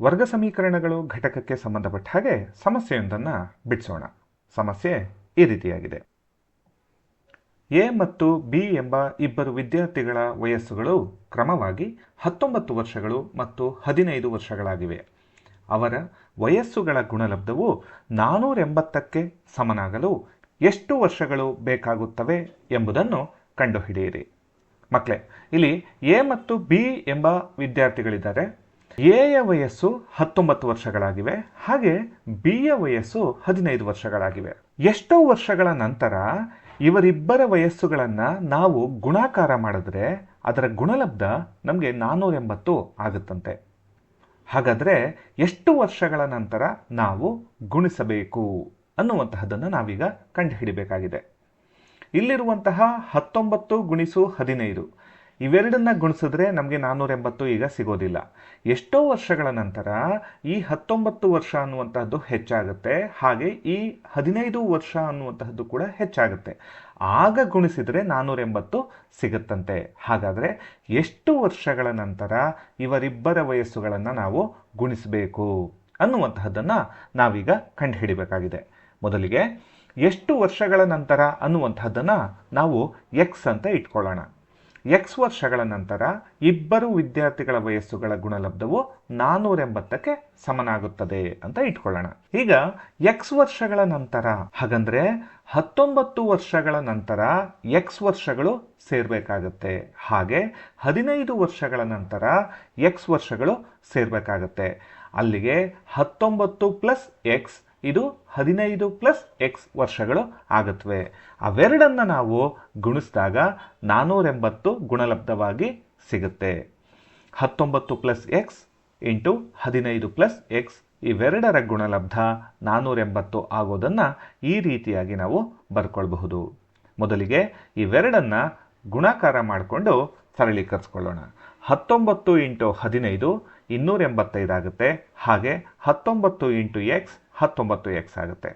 ವರ್ಗ ಸಮೀಕರಣಗಳು ಘಟಕಕ್ಕೆ ಸಂಬಂಧಪಟ್ಟ ಹಾಗೆ ಸಮಸ್ಯೆಯೊಂದನ್ನು ಬಿಡಿಸೋಣ. ಸಮಸ್ಯೆ ಈ ರೀತಿಯಾಗಿದೆ. ಎ ಮತ್ತು ಬಿ ಎಂಬ ಇಬ್ಬರು ವಿದ್ಯಾರ್ಥಿಗಳ ವಯಸ್ಸುಗಳು ಕ್ರಮವಾಗಿ ಹತ್ತೊಂಬತ್ತು ವರ್ಷಗಳು ಮತ್ತು ಹದಿನೈದು ವರ್ಷಗಳಾಗಿವೆ. ಅವರ ವಯಸ್ಸುಗಳ ಗುಣಲಬ್ಧವು ನಾನೂರ ಎಂಬತ್ತಕ್ಕೆ ಸಮನಾಗಲು ಎಷ್ಟು ವರ್ಷಗಳು ಬೇಕಾಗುತ್ತವೆ ಎಂಬುದನ್ನು ಕಂಡುಹಿಡಿಯಿರಿ. ಮಕ್ಕಳೇ ಇಲ್ಲಿ ಎ ಮತ್ತು ಬಿ ಎಂಬ ವಿದ್ಯಾರ್ಥಿಗಳಿದ್ದಾರೆ. ಎಯ ವಯಸ್ಸು ಹತ್ತೊಂಬತ್ತು ವರ್ಷಗಳಾಗಿವೆ, ಹಾಗೆ ಬಿಯ ವಯಸ್ಸು ಹದಿನೈದು ವರ್ಷಗಳಾಗಿವೆ. ಎಷ್ಟೋ ವರ್ಷಗಳ ನಂತರ ಇವರಿಬ್ಬರ ವಯಸ್ಸುಗಳನ್ನು ನಾವು ಗುಣಾಕಾರ ಮಾಡಿದ್ರೆ ಅದರ ಗುಣಲಬ್ಧ ನಮಗೆ ನಾನ್ನೂರ ಎಂಬತ್ತು ಆಗುತ್ತಂತೆ. ಹಾಗಾದರೆ ಎಷ್ಟು ವರ್ಷಗಳ ನಂತರ ನಾವು ಗುಣಿಸಬೇಕು ಅನ್ನುವಂತಹದ್ದನ್ನು ನಾವೀಗ ಕಂಡುಹಿಡಿಬೇಕಾಗಿದೆ. ಇಲ್ಲಿರುವಂತಹ ಹತ್ತೊಂಬತ್ತು ಗುಣಿಸು ಹದಿನೈದು ಇವೆರಡನ್ನ ಗುಣಿಸಿದ್ರೆ ನಮಗೆ ನಾನ್ನೂರ ಎಂಬತ್ತು ಈಗ ಸಿಗೋದಿಲ್ಲ. ಎಷ್ಟೋ ವರ್ಷಗಳ ನಂತರ ಈ ಹತ್ತೊಂಬತ್ತು ವರ್ಷ ಅನ್ನುವಂತಹದ್ದು ಹೆಚ್ಚಾಗುತ್ತೆ. ಹಾಗೆ ಈ ಹದಿನೈದು ವರ್ಷ ಅನ್ನುವಂತಹದ್ದು ಕೂಡ ಹೆಚ್ಚಾಗುತ್ತೆ. ಆಗ ಗುಣಿಸಿದರೆ ನಾನ್ನೂರ ಎಂಬತ್ತು ಸಿಗುತ್ತಂತೆ. ಹಾಗಾದರೆ ಎಷ್ಟು ವರ್ಷಗಳ ನಂತರ ಇವರಿಬ್ಬರ ವಯಸ್ಸುಗಳನ್ನು ನಾವು ಗುಣಿಸಬೇಕು ಅನ್ನುವಂತಹದ್ದನ್ನು ನಾವೀಗ ಕಂಡುಹಿಡಿಬೇಕಾಗಿದೆ. ಮೊದಲಿಗೆ ಎಷ್ಟು ವರ್ಷಗಳ ನಂತರ ಅನ್ನುವಂತಹದ್ದನ್ನು ನಾವು ಎಕ್ಸ್ ಅಂತ ಇಟ್ಕೊಳ್ಳೋಣ. ಎಕ್ಸ್ ವರ್ಷಗಳ ನಂತರ ಇಬ್ಬರು ವಿದ್ಯಾರ್ಥಿಗಳ ವಯಸ್ಸುಗಳ ಗುಣಲಬ್ಧವು ನಾನೂರ ಎಂಬತ್ತಕ್ಕೆ ಸಮನಾಗುತ್ತದೆ ಅಂತ ಇಟ್ಕೊಳ್ಳೋಣ. ಈಗ ಎಕ್ಸ್ ವರ್ಷಗಳ ನಂತರ, ಹಾಗಂದ್ರೆ ಹತ್ತೊಂಬತ್ತು ವರ್ಷಗಳ ನಂತರ ಎಕ್ಸ್ ವರ್ಷಗಳು ಸೇರ್ಬೇಕಾಗತ್ತೆ. ಹಾಗೆ ಹದಿನೈದು ವರ್ಷಗಳ ನಂತರ ಎಕ್ಸ್ ವರ್ಷಗಳು ಸೇರ್ಬೇಕಾಗತ್ತೆ. ಅಲ್ಲಿಗೆ ಹತ್ತೊಂಬತ್ತು ಪ್ಲಸ್ ಎಕ್ಸ್ ಇದು ಹದಿನೈದು ಪ್ಲಸ್ ಎಕ್ಸ್ ವರ್ಷಗಳು ಆಗುತ್ತವೆ. ಅವೆರಡನ್ನು ನಾವು ಗುಣಿಸಿದಾಗ ನಾನ್ನೂರ ಎಂಬತ್ತು ಗುಣಲಬ್ಧವಾಗಿ ಸಿಗುತ್ತೆ. ಹತ್ತೊಂಬತ್ತು ಪ್ಲಸ್ ಎಕ್ಸ್ ಇಂಟು ಹದಿನೈದು ಪ್ಲಸ್ ಎಕ್ಸ್ ಇವೆರಡರ ಗುಣಲಬ್ಧ ನಾನ್ನೂರ ಎಂಬತ್ತು ಆಗೋದನ್ನು ಈ ರೀತಿಯಾಗಿ ನಾವು ಬರ್ಕೊಳ್ಬಹುದು. ಮೊದಲಿಗೆ ಇವೆರಡನ್ನು ಗುಣಾಕಾರ ಮಾಡಿಕೊಂಡು ಸರಳೀಕರಿಸ್ಕೊಳ್ಳೋಣ. ಹತ್ತೊಂಬತ್ತು ಇಂಟು ಹದಿನೈದು ಇನ್ನೂರ ಎಂಬತ್ತೈದಾಗುತ್ತೆ ಹಾಗೆ ಹತ್ತೊಂಬತ್ತು ಇಂಟು ಎಕ್ಸ್ ಹತ್ತೊಂಬತ್ತು ಎಕ್ಸ್ ಆಗುತ್ತೆ.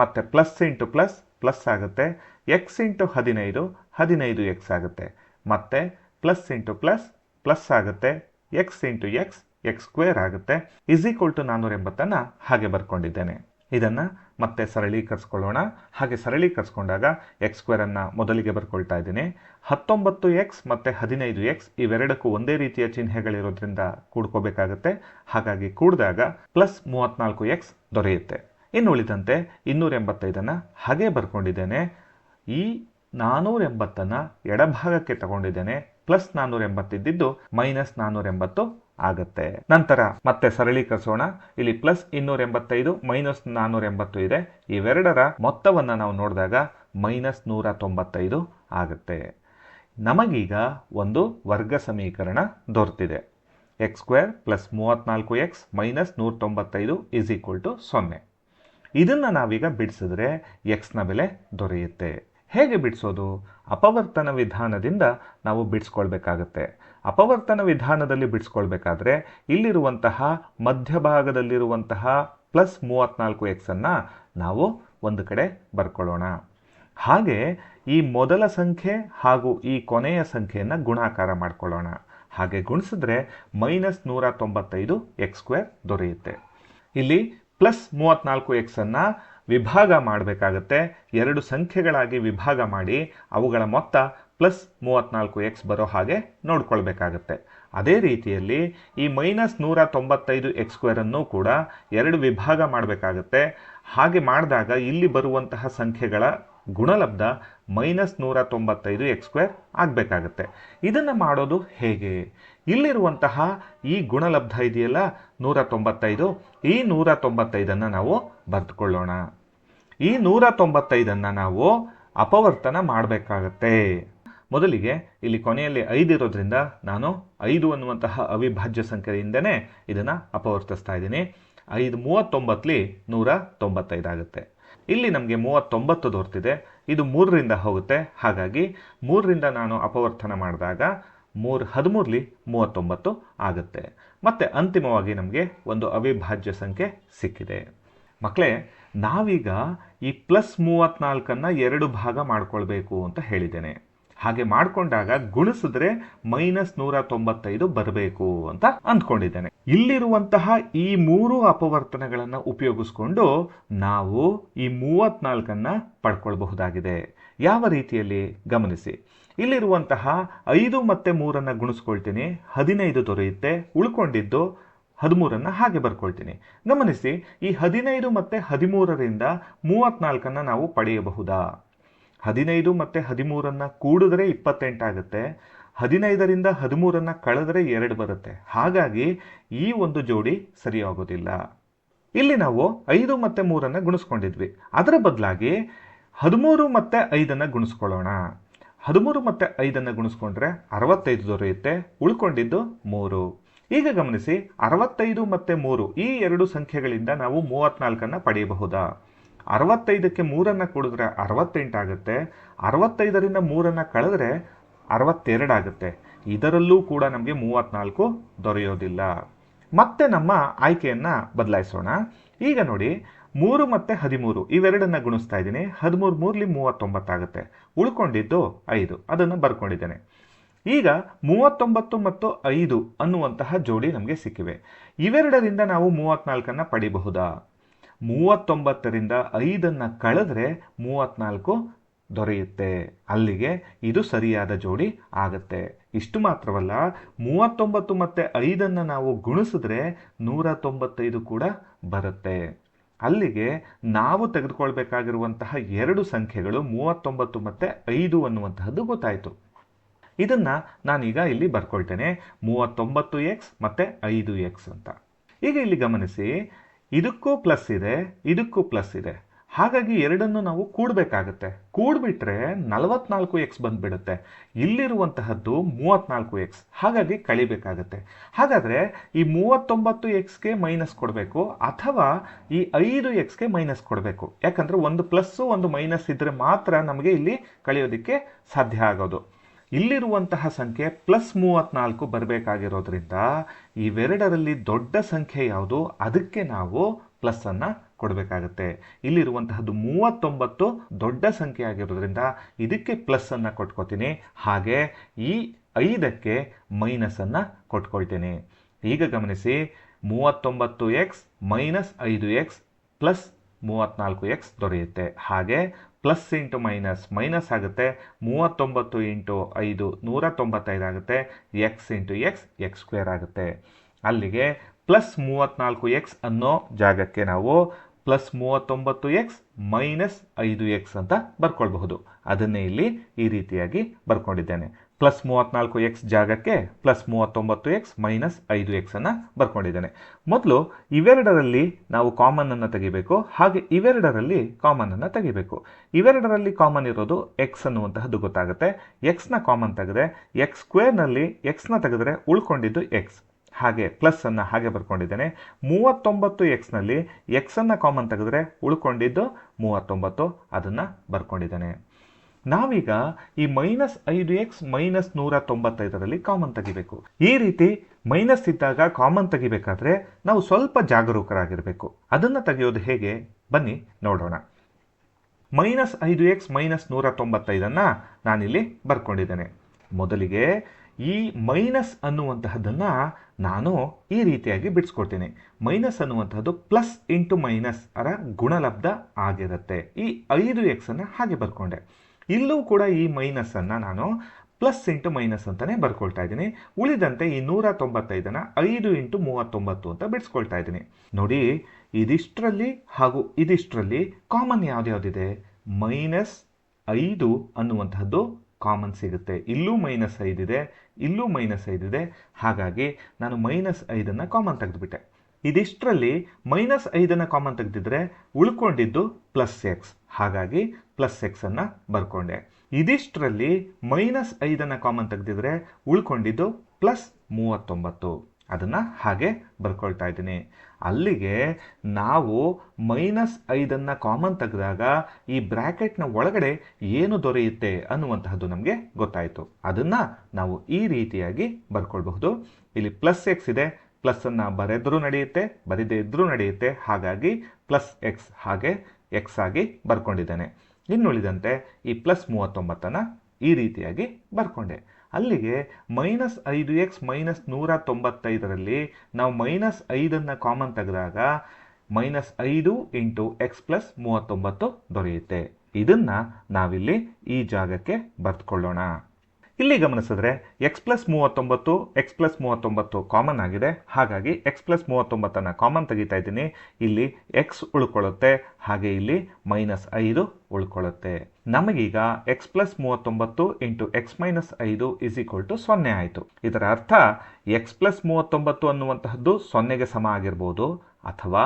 ಮತ್ತು ಪ್ಲಸ್ ಇಂಟು ಪ್ಲಸ್ ಪ್ಲಸ್ ಆಗುತ್ತೆ. ಎಕ್ಸ್ ಇಂಟು ಹದಿನೈದು ಹದಿನೈದು ಎಕ್ಸ್ ಆಗುತ್ತೆ. ಮತ್ತು ಪ್ಲಸ್ ಇಂಟು ಪ್ಲಸ್ ಪ್ಲಸ್ ಆಗುತ್ತೆ. X into x x square ಆಗುತ್ತೆ. ಇಸ್ ಈಕ್ವಲ್ ಟು ನಾನ್ನೂರ ಎಂಬತ್ತನ್ನು ಹಾಗೆ ಬರ್ಕೊಂಡಿದ್ದೇನೆ. ಇದನ್ನು ಮತ್ತೆ ಸರಳೀಕರಿಸ್ಕೊಳ್ಳೋಣ. ಹಾಗೆ ಸರಳೀಕರಿಸ್ಕೊಂಡಾಗ ಎಕ್ಸ್ ಸ್ಕ್ವೇರನ್ನು ಮೊದಲಿಗೆ ಬರ್ಕೊಳ್ತಾ ಇದ್ದೀನಿ. ಹತ್ತೊಂಬತ್ತು ಎಕ್ಸ್ ಮತ್ತು ಹದಿನೈದು ಎಕ್ಸ್ ಇವೆರಡಕ್ಕೂ ಒಂದೇ ರೀತಿಯ ಚಿಹ್ನೆಗಳಿರೋದ್ರಿಂದ ಕೂಡ್ಕೋಬೇಕಾಗತ್ತೆ. ಹಾಗಾಗಿ ಕೂಡಿದಾಗ ಪ್ಲಸ್ ಮೂವತ್ತ್ನಾಲ್ಕು ಎಕ್ಸ್ ದೊರೆಯುತ್ತೆ. ಇನ್ನು ಉಳಿದಂತೆ ಇನ್ನೂರ ಎಂಬತ್ತೈದನ್ನು ಹಾಗೆ ಬರ್ಕೊಂಡಿದ್ದೇನೆ. ಈ ನಾನ್ನೂರ ಎಂಬತ್ತನ್ನು ಎಡಭಾಗಕ್ಕೆ ತಗೊಂಡಿದ್ದೇನೆ. ಪ್ಲಸ್ ನಾನ್ನೂರ ಎಂಬತ್ತಿದ್ದು ಮೈನಸ್ ನಾನ್ನೂರ ಎಂಬತ್ತು ಆಗತ್ತೆ. ನಂತರ ಮತ್ತೆ ಸರಳೀಕರಿಸೋಣ. ಇಲ್ಲಿ ಪ್ಲಸ್ ಇನ್ನೂರ ಎಂಬತ್ತೈದು ಮೈನಸ್ ನಾನ್ನೂರ ಎಂಬತ್ತು ಇದೆ. ಇವೆರಡರ ಮೊತ್ತವನ್ನು ನಾವು ನೋಡಿದಾಗ ಮೈನಸ್ ನೂರ ತೊಂಬತ್ತೈದು ಆಗುತ್ತೆ. ನಮಗೀಗ ಒಂದು ವರ್ಗ ಸಮೀಕರಣ ದೊರೆತಿದೆ. ಎಕ್ಸ್ ಸ್ಕ್ವೇರ್ ಪ್ಲಸ್ ಮೂವತ್ತ್ನಾಲ್ಕು ಎಕ್ಸ್ ಮೈನಸ್ ನೂರ ತೊಂಬತ್ತೈದು ಇಸ್ ಈಕ್ವಲ್ ಟು ಸೊನ್ನೆ. ಇದನ್ನು ನಾವೀಗ ಬಿಡಿಸಿದ್ರೆ ಎಕ್ಸ್ನ ಬೆಲೆ ದೊರೆಯುತ್ತೆ. ಹೇಗೆ ಬಿಡಿಸೋದು? ಅಪವರ್ತನ ವಿಧಾನದಿಂದ ನಾವು ಬಿಡಿಸ್ಕೊಳ್ಬೇಕಾಗತ್ತೆ. ಅಪವರ್ತನ ವಿಧಾನದಲ್ಲಿ ಬಿಡಿಸ್ಕೊಳ್ಬೇಕಾದ್ರೆ ಇಲ್ಲಿರುವಂತಹ ಮಧ್ಯಭಾಗದಲ್ಲಿರುವಂತಹ ಪ್ಲಸ್ ಮೂವತ್ನಾಲ್ಕು ಎಕ್ಸನ್ನು ನಾವು ಒಂದು ಕಡೆ ಬರ್ಕೊಳ್ಳೋಣ. ಹಾಗೆ ಈ ಮೊದಲ ಸಂಖ್ಯೆ ಹಾಗೂ ಈ ಕೊನೆಯ ಸಂಖ್ಯೆಯನ್ನು ಗುಣಾಕಾರ ಮಾಡ್ಕೊಳ್ಳೋಣ. ಹಾಗೆ ಗುಣಿಸಿದ್ರೆ ಮೈನಸ್ ನೂರ ತೊಂಬತ್ತೈದು ಎಕ್ಸ್ ಸ್ಕ್ವೇರ್ ದೊರೆಯುತ್ತೆ. ಇಲ್ಲಿ ಪ್ಲಸ್ ಮೂವತ್ನಾಲ್ಕು ಎಕ್ಸನ್ನು ವಿಭಾಗ ಮಾಡಬೇಕಾಗತ್ತೆ. ಎರಡು ಸಂಖ್ಯೆಗಳಾಗಿ ವಿಭಾಗ ಮಾಡಿ ಅವುಗಳ ಮೊತ್ತ ಪ್ಲಸ್ ಮೂವತ್ತ್ನಾಲ್ಕು ಎಕ್ಸ್ ಬರೋ ಹಾಗೆ ನೋಡ್ಕೊಳ್ಬೇಕಾಗತ್ತೆ. ಅದೇ ರೀತಿಯಲ್ಲಿ ಈ ಮೈನಸ್ ನೂರ ತೊಂಬತ್ತೈದು ಎಕ್ಸ್ ಸ್ಕ್ವೇರನ್ನು ಕೂಡ ಎರಡು ವಿಭಾಗ ಮಾಡಬೇಕಾಗತ್ತೆ. ಹಾಗೆ ಮಾಡಿದಾಗ ಇಲ್ಲಿ ಬರುವಂತಹ ಸಂಖ್ಯೆಗಳ ಗುಣಲಬ್ಧ ಮೈನಸ್ ನೂರ ತೊಂಬತ್ತೈದು ಎಕ್ಸ್ ಸ್ಕ್ವೇರ್ ಆಗಬೇಕಾಗತ್ತೆ. ಇದನ್ನು ಮಾಡೋದು ಹೇಗೆ? ಇಲ್ಲಿರುವಂತಹ ಈ ಗುಣಲಬ್ಧ ಇದೆಯಲ್ಲ ನೂರ ತೊಂಬತ್ತೈದು ಈ ನೂರ ತೊಂಬತ್ತೈದನ್ನು ನಾವು ಬರೆದುಕೊಳ್ಳೋಣ. ಈ ನೂರ ತೊಂಬತ್ತೈದನ್ನು ನಾವು ಅಪವರ್ತನ ಮಾಡಬೇಕಾಗತ್ತೆ. ಮೊದಲಿಗೆ ಇಲ್ಲಿ ಕೊನೆಯಲ್ಲಿ ಐದು ಇರೋದ್ರಿಂದ ನಾನು ಐದು ಅನ್ನುವಂತಹ ಅವಿಭಾಜ್ಯ ಸಂಖ್ಯೆಯಿಂದನೇ ಇದನ್ನು ಅಪವರ್ತಿಸ್ತಾ ಇದ್ದೀನಿ. ಐದು ಮೂವತ್ತೊಂಬತ್ತಲಿ ನೂರ ತೊಂಬತ್ತೈದಾಗುತ್ತೆ ಇಲ್ಲಿ ನಮಗೆ ಮೂವತ್ತೊಂಬತ್ತು ದೊರೆತಿದೆ. ಇದು ಮೂರರಿಂದ ಹೋಗುತ್ತೆ. ಹಾಗಾಗಿ ಮೂರರಿಂದ ನಾನು ಅಪವರ್ತನ ಮಾಡಿದಾಗ ಮೂರು ಹದಿಮೂರಲಿ ಮೂವತ್ತೊಂಬತ್ತು ಆಗುತ್ತೆ. ಮತ್ತು ಅಂತಿಮವಾಗಿ ನಮಗೆ ಒಂದು ಅವಿಭಾಜ್ಯ ಸಂಖ್ಯೆ ಸಿಕ್ಕಿದೆ. ಮಕ್ಕಳೇ ನಾವೀಗ ಈ ಪ್ಲಸ್ ಮೂವತ್ತ್ನಾಲ್ಕನ್ನು ಎರಡು ಭಾಗ ಮಾಡಿಕೊಳ್ಬೇಕು ಅಂತ ಹೇಳಿದ್ದೇನೆ. ಹಾಗೆ ಮಾಡಿಕೊಂಡಾಗ ಗುಣಿಸಿದ್ರೆ ಮೈನಸ್ ನೂರ ತೊಂಬತ್ತೈದು ಬರಬೇಕು ಅಂತ ಅಂದ್ಕೊಂಡಿದ್ದೇನೆ. ಇಲ್ಲಿರುವಂತಹ ಈ ಮೂರು ಅಪವರ್ತನಗಳನ್ನು ಉಪಯೋಗಿಸ್ಕೊಂಡು ನಾವು ಈ ಮೂವತ್ನಾಲ್ಕನ್ನ ಪಡ್ಕೊಳ್ಬಹುದಾಗಿದೆ. ಯಾವ ರೀತಿಯಲ್ಲಿ ಗಮನಿಸಿ. ಇಲ್ಲಿರುವಂತಹ ಐದು ಮತ್ತೆ ಮೂರನ್ನು ಗುಣಿಸ್ಕೊಳ್ತೀನಿ, ಹದಿನೈದು ದೊರೆಯುತ್ತೆ, ಉಳ್ಕೊಂಡಿದ್ದು ಹದಿಮೂರನ್ನು ಹಾಗೆ ಬರ್ಕೊಳ್ತೀನಿ. ಗಮನಿಸಿ, ಈ ಹದಿನೈದು ಮತ್ತು ಹದಿಮೂರರಿಂದ ಮೂವತ್ನಾಲ್ಕನ್ನು ನಾವು ಪಡೆಯಬಹುದಾ? ಹದಿನೈದು ಮತ್ತು ಹದಿಮೂರನ್ನು ಕೂಡಿದ್ರೆ ಇಪ್ಪತ್ತೆಂಟಾಗುತ್ತೆ ಹದಿನೈದರಿಂದ ಹದಿಮೂರನ್ನು ಕಳೆದ್ರೆ ಎರಡು ಬರುತ್ತೆ. ಹಾಗಾಗಿ ಈ ಒಂದು ಜೋಡಿ ಸರಿಯಾಗೋದಿಲ್ಲ. ಇಲ್ಲಿ ನಾವು ಐದು ಮತ್ತು ಮೂರನ್ನು ಗುಣಿಸ್ಕೊಂಡಿದ್ವಿ. ಅದರ ಬದಲಾಗಿ ಹದಿಮೂರು ಮತ್ತು ಐದನ್ನು ಗುಣಿಸ್ಕೊಳ್ಳೋಣ. ಹದಿಮೂರು ಮತ್ತು ಐದನ್ನು ಗುಣಿಸ್ಕೊಂಡ್ರೆ ಅರವತ್ತೈದು ದೊರೆಯುತ್ತೆ. ಉಳ್ಕೊಂಡಿದ್ದು ಮೂರು. ಈಗ ಗಮನಿಸಿ ಅರವತ್ತೈದು ಮತ್ತು ಮೂರು ಈ ಎರಡು ಸಂಖ್ಯೆಗಳಿಂದ ನಾವು ಮೂವತ್ನಾಲ್ಕನ್ನು ಪಡೆಯಬಹುದಾ? ಅರವತ್ತೈದಕ್ಕೆ ಮೂರನ್ನು ಕೂಡಿದ್ರೆ ಅರವತ್ತೆಂಟಾಗುತ್ತೆ ಅರವತ್ತೈದರಿಂದ ಮೂರನ್ನು ಕಳೆದ್ರೆ ಅರವತ್ತೆರಡಾಗುತ್ತೆ ಇದರಲ್ಲೂ ಕೂಡ ನಮಗೆ ಮೂವತ್ತ್ನಾಲ್ಕು ದೊರೆಯೋದಿಲ್ಲ. ಮತ್ತೆ ನಮ್ಮ ಆಯ್ಕೆಯನ್ನು ಬದಲಾಯಿಸೋಣ. ಈಗ ನೋಡಿ, ಮೂರು ಮತ್ತು ಹದಿಮೂರು, ಇವೆರಡನ್ನ ಗುಣಿಸ್ತಾ ಇದ್ದೀನಿ. ಹದಿಮೂರು ಮೂರ್ಲಿ ಮೂವತ್ತೊಂಬತ್ತಾಗುತ್ತೆ ಉಳ್ಕೊಂಡಿದ್ದು ಐದು. ಅದನ್ನು ಬರ್ಕೊಂಡಿದ್ದೇನೆ. ಈಗ ಮೂವತ್ತೊಂಬತ್ತು ಮತ್ತು ಐದು ಅನ್ನುವಂತಹ ಜೋಡಿ ನಮಗೆ ಸಿಕ್ಕಿವೆ. ಇವೆರಡರಿಂದ ನಾವು ಮೂವತ್ತ್ನಾಲ್ಕನ್ನು ಪಡಿಬಹುದಾ? ಮೂವತ್ತೊಂಬತ್ತರಿಂದ ಐದನ್ನು ಕಳೆದ್ರೆ ಮೂವತ್ತ್ನಾಲ್ಕು ದೊರೆಯುತ್ತೆ. ಅಲ್ಲಿಗೆ ಇದು ಸರಿಯಾದ ಜೋಡಿ ಆಗುತ್ತೆ. ಇಷ್ಟು ಮಾತ್ರವಲ್ಲ, ಮೂವತ್ತೊಂಬತ್ತು ಮತ್ತು ಐದನ್ನು ನಾವು ಗುಣಿಸಿದ್ರೆ ನೂರ ತೊಂಬತ್ತೈದು ಕೂಡ ಬರುತ್ತೆ. ಅಲ್ಲಿಗೆ ನಾವು ತೆಗೆದುಕೊಳ್ಬೇಕಾಗಿರುವಂತಹ ಎರಡು ಸಂಖ್ಯೆಗಳು ಮೂವತ್ತೊಂಬತ್ತು ಮತ್ತು ಐದು ಅನ್ನುವಂತಹದ್ದು ಗೊತ್ತಾಯಿತು. ಇದನ್ನು ನಾನೀಗ ಇಲ್ಲಿ ಬರ್ಕೊಳ್ತೇನೆ. ಮೂವತ್ತೊಂಬತ್ತು ಎಕ್ಸ್ ಮತ್ತು ಐದು ಎಕ್ಸ್ ಅಂತ. ಈಗ ಇಲ್ಲಿ ಗಮನಿಸಿ ಇದಕ್ಕೂ ಪ್ಲಸ್ ಇದೆ, ಇದಕ್ಕೂ ಪ್ಲಸ್ ಇದೆ. ಹಾಗಾಗಿ ಎರಡನ್ನು ನಾವು ಕೂಡಬೇಕಾಗತ್ತೆ. ಕೂಡ್ಬಿಟ್ರೆ ನಲವತ್ನಾಲ್ಕು ಎಕ್ಸ್ ಬಂದ್ಬಿಡುತ್ತೆ. ಇಲ್ಲಿರುವಂತಹದ್ದು ಮೂವತ್ನಾಲ್ಕು ಎಕ್ಸ್ ಹಾಗಾಗಿ ಕಳಿಬೇಕಾಗತ್ತೆ. ಹಾಗಾದರೆ ಈ ಮೂವತ್ತೊಂಬತ್ತು ಎಕ್ಸ್ಗೆ ಮೈನಸ್ ಕೊಡಬೇಕು, ಅಥವಾ ಈ ಐದು ಎಕ್ಸ್ಗೆ ಮೈನಸ್ ಕೊಡಬೇಕು. ಯಾಕಂದರೆ ಒಂದು ಪ್ಲಸ್ಸು ಒಂದು ಮೈನಸ್ ಇದ್ದರೆ ಮಾತ್ರ ನಮಗೆ ಇಲ್ಲಿ ಕಳೆಯೋದಕ್ಕೆ ಸಾಧ್ಯ ಆಗೋದು. ಇಲ್ಲಿರುವಂತಹ ಸಂಖ್ಯೆ ಪ್ಲಸ್ ಮೂವತ್ನಾಲ್ಕು ಬರಬೇಕಾಗಿರೋದ್ರಿಂದ ಇವೆರಡರಲ್ಲಿ ದೊಡ್ಡ ಸಂಖ್ಯೆ ಯಾವುದು? ಅದಕ್ಕೆ ನಾವು ಪ್ಲಸ್ಸನ್ನು ಕೊಡಬೇಕಾಗತ್ತೆ. ಇಲ್ಲಿರುವಂತಹದ್ದು ಮೂವತ್ತೊಂಬತ್ತು ದೊಡ್ಡ ಸಂಖ್ಯೆ ಆಗಿರೋದ್ರಿಂದ ಇದಕ್ಕೆ ಪ್ಲಸ್ಸನ್ನು ಕೊಟ್ಕೋತೀನಿ. ಹಾಗೆ ಈ ಐದಕ್ಕೆ ಮೈನಸನ್ನು ಕೊಟ್ಕೊಳ್ತೀನಿ. ಈಗ ಗಮನಿಸಿ, ಮೂವತ್ತೊಂಬತ್ತು ಎಕ್ಸ್ ಮೈನಸ್ ಐದು ಎಕ್ಸ್ ಪ್ಲಸ್ ಮೂವತ್ತ್ನಾಲ್ಕು ಎಕ್ಸ್ ದೊರೆಯುತ್ತೆ. ಹಾಗೆ ಪ್ಲಸ್ ಇಂಟು ಮೈನಸ್ ಮೈನಸ್ ಆಗುತ್ತೆ. ಮೂವತ್ತೊಂಬತ್ತು ಇಂಟು ಐದು ನೂರ ತೊಂಬತ್ತೈದು ಆಗುತ್ತೆ. X into x x square ಆಗುತ್ತೆ. ಅಲ್ಲಿಗೆ ಪ್ಲಸ್ ಮೂವತ್ತ್ನಾಲ್ಕು ಎಕ್ಸ್ ಅನ್ನೋ ಜಾಗಕ್ಕೆ ನಾವು ಪ್ಲಸ್ ಮೂವತ್ತೊಂಬತ್ತು ಎಕ್ಸ್ ಮೈನಸ್ ಐದು ಎಕ್ಸ್ ಅಂತ ಬರ್ಕೊಳ್ಬಹುದು. ಅದನ್ನೇ ಇಲ್ಲಿ ಈ ರೀತಿಯಾಗಿ ಬರ್ಕೊಂಡಿದ್ದೇನೆ. ಪ್ಲಸ್ ಮೂವತ್ತ್ನಾಲ್ಕು ಎಕ್ಸ್ ಜಾಗಕ್ಕೆ ಪ್ಲಸ್ ಮೂವತ್ತೊಂಬತ್ತು ಎಕ್ಸ್ ಮೈನಸ್ ಐದು ಎಕ್ಸನ್ನು ಬರ್ಕೊಂಡಿದ್ದೇನೆ. ಮೊದಲು ಇವೆರಡರಲ್ಲಿ ನಾವು ಕಾಮನನ್ನು ತೆಗಿಬೇಕು, ಹಾಗೆ ಇವೆರಡರಲ್ಲಿ ಕಾಮನನ್ನು ತೆಗಿಬೇಕು. ಇವೆರಡರಲ್ಲಿ ಕಾಮನ್ ಇರೋದು ಎಕ್ಸ್ ಅನ್ನುವಂತಹದ್ದು ಗೊತ್ತಾಗುತ್ತೆ. ಎಕ್ಸ್ನ ಕಾಮನ್ ತೆಗೆದ್ರೆ ಎಕ್ಸ್ ಸ್ಕ್ವೇರ್ನಲ್ಲಿ ಎಕ್ಸ್ನ ತೆಗೆದ್ರೆ ಉಳ್ಕೊಂಡಿದ್ದು ಎಕ್ಸ್. ಹಾಗೆ ಪ್ಲಸ್ ಅನ್ನು ಹಾಗೆ ಬರ್ಕೊಂಡಿದ್ದೇನೆ. ಮೂವತ್ತೊಂಬತ್ತು ಎಕ್ಸ್ನಲ್ಲಿ ಎಕ್ಸನ್ನು ಕಾಮನ್ ತೆಗೆದ್ರೆ ಉಳ್ಕೊಂಡಿದ್ದು ಮೂವತ್ತೊಂಬತ್ತು, ಅದನ್ನು ಬರ್ಕೊಂಡಿದ್ದೇನೆ. ನಾವೀಗ ಈ ಮೈನಸ್ ಐದು ಎಕ್ಸ್ ಮೈನಸ್ ನೂರ ತೊಂಬತ್ತೈದರಲ್ಲಿ ಕಾಮನ್ ತೆಗಿಬೇಕು. ಈ ರೀತಿ ಮೈನಸ್ ಇದ್ದಾಗ ಕಾಮನ್ ತೆಗಿಬೇಕಾದ್ರೆ ನಾವು ಸ್ವಲ್ಪ ಜಾಗರೂಕರಾಗಿರಬೇಕು. ಅದನ್ನು ತೆಗೆಯೋದು ಹೇಗೆ? ಬನ್ನಿ, ನೋಡೋಣ. ಮೈನಸ್ ಐದು ಎಕ್ಸ್ ಮೈನಸ್ ನೂರ ತೊಂಬತ್ತೈದನ್ನು ನಾನಿಲ್ಲಿ ಬರ್ಕೊಂಡಿದ್ದೇನೆ. ಮೊದಲಿಗೆ ಈ ಮೈನಸ್ ಅನ್ನುವಂತಹದ್ದನ್ನು ನಾನು ಈ ರೀತಿಯಾಗಿ ಬಿಡಿಸ್ಕೊಡ್ತೀನಿ. ಮೈನಸ್ ಅನ್ನುವಂಥದ್ದು ಪ್ಲಸ್ ಇಂಟು ಮೈನಸ್ ಅರ ಗುಣಲಬ್ಧ ಆಗಿರುತ್ತೆ. ಈ ಐದು ಎಕ್ಸನ್ನು ಹಾಗೆ ಬರ್ಕೊಂಡೆ. ಇಲ್ಲೂ ಕೂಡ ಈ ಮೈನಸನ್ನು ನಾನು ಪ್ಲಸ್ ಇಂಟು ಮೈನಸ್ ಅಂತಲೇ ಬರ್ಕೊಳ್ತಾ ಇದ್ದೀನಿ. ಉಳಿದಂತೆ ಈ ನೂರ ತೊಂಬತ್ತೈದನ್ನು ಐದು ಇಂಟು ಮೂವತ್ತೊಂಬತ್ತು ಅಂತ ಬಿಡಿಸ್ಕೊಳ್ತಾ ಇದ್ದೀನಿ. ನೋಡಿ, ಇದಿಷ್ಟರಲ್ಲಿ ಹಾಗೂ ಇದಿಷ್ಟರಲ್ಲಿ ಕಾಮನ್ ಯಾವುದ್ಯಾವುದಿದೆ ಮೈನಸ್ ಐದು ಅನ್ನುವಂತಹದ್ದು ಕಾಮನ್ ಸಿಗುತ್ತೆ. ಇಲ್ಲೂ ಮೈನಸ್ ಐದಿದೆ, ಇಲ್ಲೂ ಮೈನಸ್ ಐದಿದೆ. ಹಾಗಾಗಿ ನಾನು ಮೈನಸ್ ಐದನ್ನು ಕಾಮನ್ ತೆಗೆದುಬಿಟ್ಟೆ. ಇದಿಷ್ಟರಲ್ಲಿ ಮೈನಸ್ ಐದನ್ನು ಕಾಮನ್ ತೆಗೆದಿದ್ರೆ ಉಳ್ಕೊಂಡಿದ್ದು ಪ್ಲಸ್ ಎಕ್ಸ್. ಹಾಗಾಗಿ ಪ್ಲಸ್ ಎಕ್ಸನ್ನು ಬರ್ಕೊಂಡೆ. ಇದಿಷ್ಟರಲ್ಲಿ ಮೈನಸ್ ಐದನ್ನು ಕಾಮನ್ ತೆಗೆದಿದ್ರೆ ಉಳ್ಕೊಂಡಿದ್ದು ಪ್ಲಸ್ ಮೂವತ್ತೊಂಬತ್ತು. ಅದನ್ನು ಹಾಗೆ ಬರ್ಕೊಳ್ತಾ ಇದ್ದೀನಿ. ಅಲ್ಲಿಗೆ ನಾವು ಮೈನಸ್ ಐದನ್ನು ಕಾಮನ್ ತೆಗೆದಾಗ ಈ ಬ್ರ್ಯಾಕೆಟ್ನ ಒಳಗಡೆ ಏನು ದೊರೆಯುತ್ತೆ ಅನ್ನುವಂತಹದ್ದು ನಮಗೆ ಗೊತ್ತಾಯಿತು. ಅದನ್ನು ನಾವು ಈ ರೀತಿಯಾಗಿ ಬರ್ಕೊಳ್ಬಹುದು. ಇಲ್ಲಿ ಪ್ಲಸ್ ಎಕ್ಸ್ ಇದೆ ಪ್ಲಸ್ಸನ್ನು ಬರೆದರೂ ನಡೆಯುತ್ತೆ, ಬರೀದೇ ಇದ್ದರೂ ನಡೆಯುತ್ತೆ. ಹಾಗಾಗಿ ಪ್ಲಸ್ ಎಕ್ಸ್ ಹಾಗೆ, ಎಕ್ಸ್ ಆಗಿ ಬರ್ಕೊಂಡಿದ್ದೇನೆ. ಇನ್ನುಳಿದಂತೆ ಈ ಪ್ಲಸ್ ಮೂವತ್ತೊಂಬತ್ತನ್ನು ಈ ರೀತಿಯಾಗಿ ಬರ್ಕೊಂಡೆ. ಅಲ್ಲಿಗೆ ಮೈನಸ್ ಐದು ಎಕ್ಸ್ ಮೈನಸ್ ನೂರ ತೊಂಬತ್ತೈದರಲ್ಲಿ ನಾವು ಮೈನಸ್ ಐದನ್ನು ಕಾಮನ್ ತೆಗೆದಾಗ ಮೈನಸ್ ಐದು ಇಂಟು ಎಕ್ಸ್ ಪ್ಲಸ್ ಮೂವತ್ತೊಂಬತ್ತು ದೊರೆಯುತ್ತೆ. ಇದನ್ನು ನಾವಿಲ್ಲಿ ಈ ಜಾಗಕ್ಕೆ ಬರೆದುಕೊಳ್ಳೋಣ. ಇಲ್ಲಿ ಗಮನಿಸಿದ್ರೆ ಎಕ್ಸ್ ಪ್ಲಸ್ ಮೂವತ್ತೊಂಬತ್ತು ಎಕ್ಸ್ ಪ್ಲಸ್ ಮೂವತ್ತೊಂಬತ್ತು ಕಾಮನ್ ಆಗಿದೆ. ಹಾಗಾಗಿ ಎಕ್ಸ್ ಪ್ಲಸ್ ಮೂವತ್ತೊಂಬತ್ತನ್ನು ಕಾಮನ್ ತೆಗಿತಾ ಇದ್ದೀನಿ. ಇಲ್ಲಿ ಎಕ್ಸ್ ಉಳ್ಕೊಳ್ಳುತ್ತೆ, ಹಾಗೆ ಇಲ್ಲಿ ಮೈನಸ್ ಐದು ಉಳ್ಕೊಳ್ಳುತ್ತೆ. ನಮಗೀಗ ಎಕ್ಸ್ ಪ್ಲಸ್ ಮೂವತ್ತೊಂಬತ್ತು ಇಂಟು ಎಕ್ಸ್ ಮೈನಸ್ ಐದು ಇಸ್ ಈಕ್ವಲ್ ಟು ಸೊನ್ನೆ ಆಯಿತು. ಇದರ ಅರ್ಥ ಎಕ್ಸ್ ಪ್ಲಸ್ ಮೂವತ್ತೊಂಬತ್ತು ಅನ್ನುವಂತಹದ್ದು ಸೊನ್ನೆಗೆ ಸಮ ಆಗಿರ್ಬೋದು, ಅಥವಾ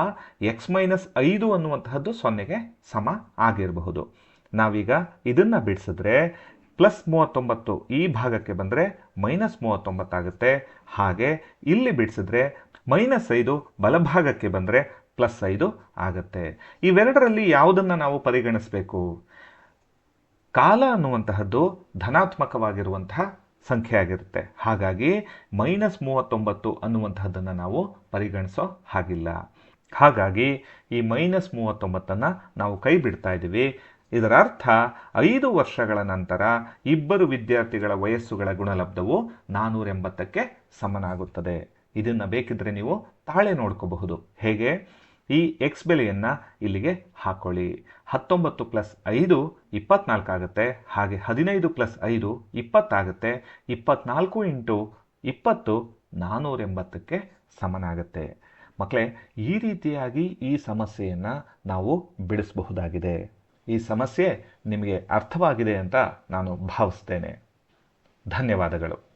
ಎಕ್ಸ್ ಮೈನಸ್ ಐದು ಅನ್ನುವಂತಹದ್ದು ಸೊನ್ನೆಗೆ ಸಮ ಆಗಿರಬಹುದು. ನಾವೀಗ ಇದನ್ನು ಬಿಡಿಸಿದ್ರೆ ಪ್ಲಸ್ ಮೂವತ್ತೊಂಬತ್ತು ಈ ಭಾಗಕ್ಕೆ ಬಂದರೆ ಮೈನಸ್ ಮೂವತ್ತೊಂಬತ್ತಾಗುತ್ತೆ ಹಾಗೆ ಇಲ್ಲಿ ಬಿಡಿಸಿದ್ರೆ ಮೈನಸ್ ಐದು ಬಲಭಾಗಕ್ಕೆ ಬಂದರೆ ಪ್ಲಸ್ ಐದು ಆಗುತ್ತೆ. ಇವೆರಡರಲ್ಲಿ ಯಾವುದನ್ನು ನಾವು ಪರಿಗಣಿಸಬೇಕು? ಕಾಲ ಅನ್ನುವಂತಹದ್ದು ಧನಾತ್ಮಕವಾಗಿರುವಂತಹ ಸಂಖ್ಯೆ ಆಗಿರುತ್ತೆ. ಹಾಗಾಗಿ ಮೈನಸ್ ಮೂವತ್ತೊಂಬತ್ತು ಅನ್ನುವಂತಹದ್ದನ್ನು ನಾವು ಪರಿಗಣಿಸೋ ಹಾಗಿಲ್ಲ. ಹಾಗಾಗಿ ಈ ಮೈನಸ್ ಮೂವತ್ತೊಂಬತ್ತನ್ನು ನಾವು ಕೈ ಬಿಡ್ತಾ ಇದ್ದೀವಿ. ಇದರ ಅರ್ಥ ಐದು ವರ್ಷಗಳ ನಂತರ ಇಬ್ಬರು ವಿದ್ಯಾರ್ಥಿಗಳ ವಯಸ್ಸುಗಳ ಗುಣಲಬ್ಧವು ನಾನ್ನೂರ ಎಂಬತ್ತಕ್ಕೆ ಸಮನಾಗುತ್ತದೆ. ಇದನ್ನು ಬೇಕಿದ್ರೆ ನೀವು ತಾಳೆ ನೋಡ್ಕೋಬಹುದು. ಹೇಗೆ? ಈ ಎಕ್ಸ್ ಬೆಲೆಯನ್ನು ಇಲ್ಲಿಗೆ ಹಾಕೊಳ್ಳಿ. ಹತ್ತೊಂಬತ್ತು ಪ್ಲಸ್ ಐದು ಇಪ್ಪತ್ನಾಲ್ಕು ಆಗುತ್ತೆ. ಹಾಗೆ ಹದಿನೈದು ಪ್ಲಸ್ ಐದು ಇಪ್ಪತ್ತಾಗುತ್ತೆ. ಇಪ್ಪತ್ನಾಲ್ಕು ಇಂಟು ಇಪ್ಪತ್ತು ನಾನ್ನೂರ ಎಂಬತ್ತಕ್ಕೆ ಸಮನಾಗುತ್ತೆ. ಮಕ್ಕಳೇ ಈ ರೀತಿಯಾಗಿ ಈ ಸಮಸ್ಯೆಯನ್ನು ನಾವು ಬಿಡಿಸಬಹುದಾಗಿದೆ. ಈ ಸಮಸ್ಯೆ ನಿಮಗೆ ಅರ್ಥವಾಗಿದೆ ಅಂತ ನಾನು ಭಾವಿಸ್ತೇನೆ. ಧನ್ಯವಾದಗಳು.